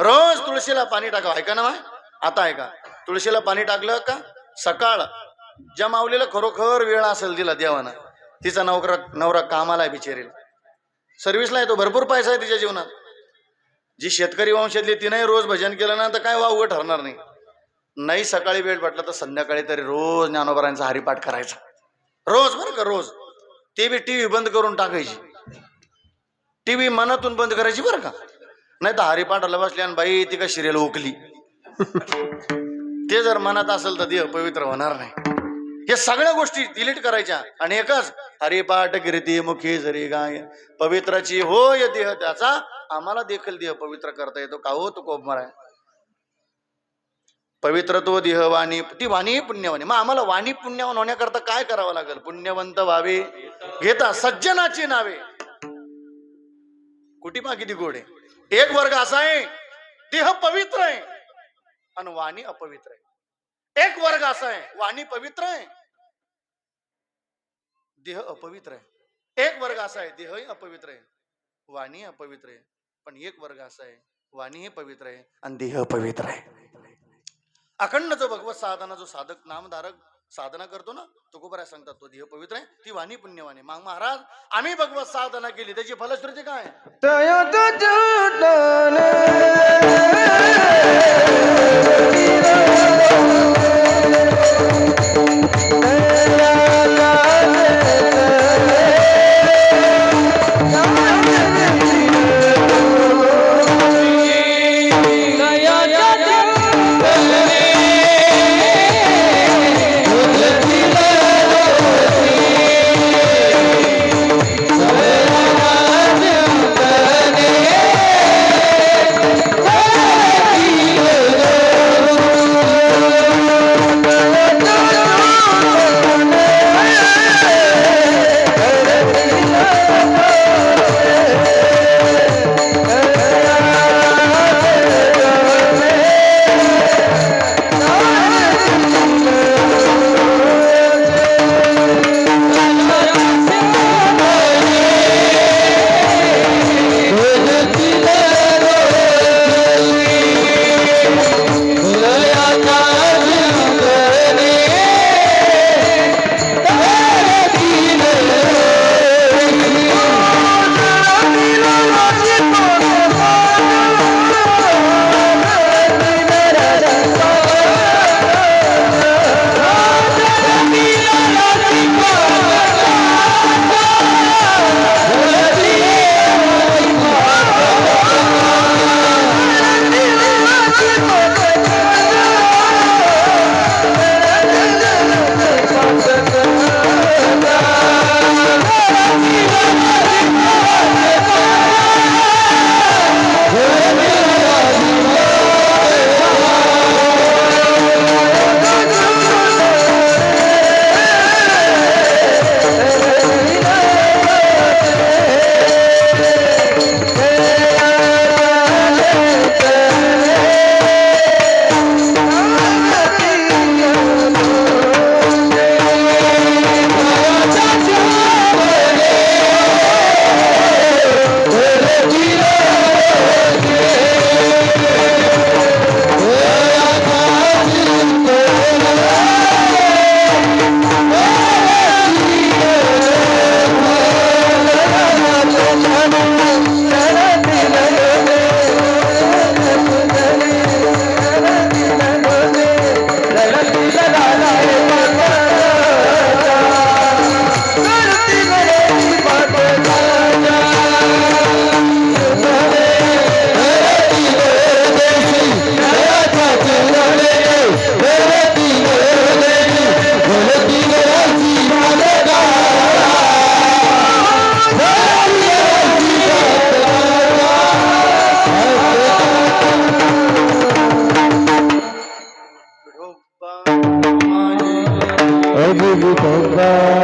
रोज तुळशीला पाणी टाकावं. ऐका ना आता ऐका. तुळशीला पाणी टाकलं का? सकाळ. ज्या माऊलीला खरोखर वेळ असेल तिला देवानं तिचा नवरा नवरा कामाला आहे बिचारील. सर्व्हिसला येतो भरपूर पैसा आहे तिच्या जीवनात. जी शेतकरी वंशातली तिने रोज भजन केलं ना तर काय वावगं ठरणार नाही. नाही सकाळी वेळ भेटला तर संध्याकाळी तरी रोज ज्ञानोबरांचा हरिपाठ करायचा. रोज बरं का रोज. ते बी टी व्ही बंद करून टाकायची. टी व्ही मनातून बंद करायची बरं का. नाही तर हरिपाठाला बसली आणि बाई ती का शिरेल ओकली ते जर मनात असेल तर देह पवित्र होणार नाही. हे सगळ्या गोष्टी डिलीट करायच्या आणि एकच हरिपाठ कीर्ती मुखी जरी गाय पवित्राची होय देह त्याचा आम्हाला देखील देह पवित्र करता येतो. का हो तो कोपमार आहे पवित्र तो देह वाणी ती वाणी पुण्यवाणी. मग आम्हाला वाणी पुण्यवान होण्याकरता काय करावं लागेल? पुण्यवंत व्हावे घेता सज्जनाची नावे. कुठे पा किती गोडे? एक वर्ग असा आहे देह पवित्र आहे आणि वाणी अपवित्र आहे. एक वर्ग असा आहे वाणी पवित्र आहे देह अपवित्र आहे. एक वर्ग असा आहे देहही अपवित्र आहे वाणी अपवित्र आहे. पण एक वर्ग असा आहे वाणी हे पवित्र आहे आणि देह पवित्र आहे. अखंड जो भगवत साधना जो साधक नामधारक साधना करतो ना तुकोबरा सांगतात तो देह पवित्र आहे ती वाणी पुण्यवाणी. माग महाराज आम्ही भगवत साधना केली त्याची फलश्रुती काय? అభిధి పొందారకువాయి